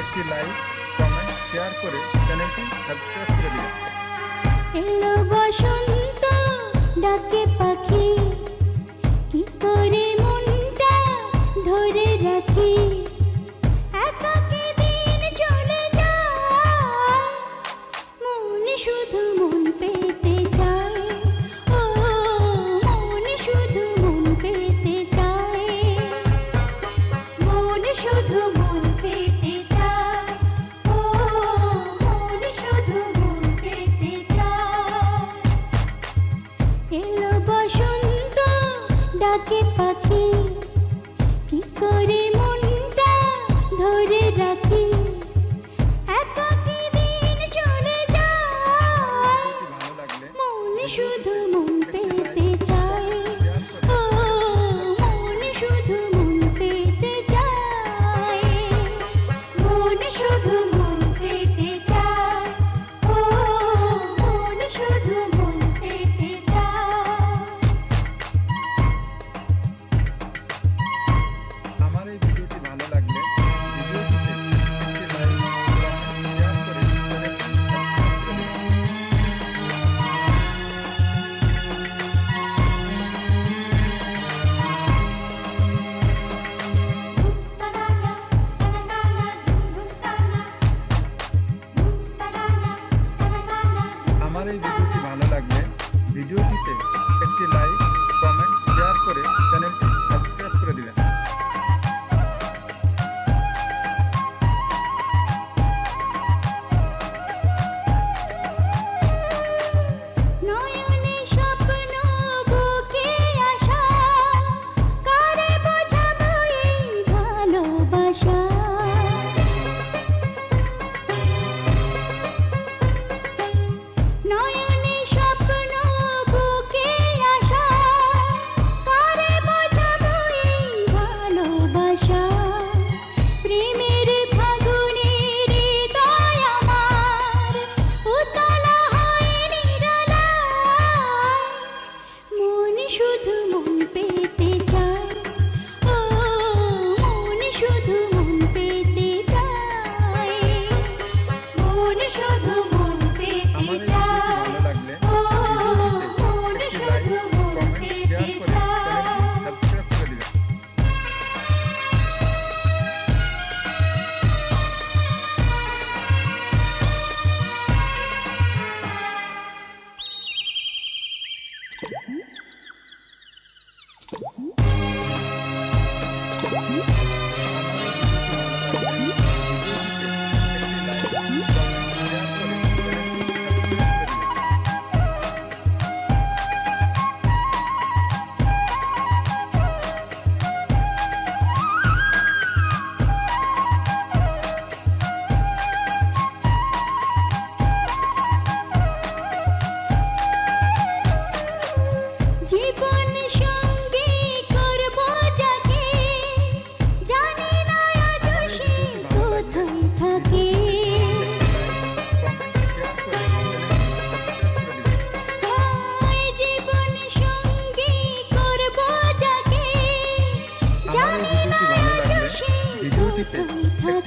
একটি like comment share করে চ্যানেলটি সাবস্ক্রাইব করে দিন এলো বসন্ত ডাকে পাখি। 雪的梦。video details.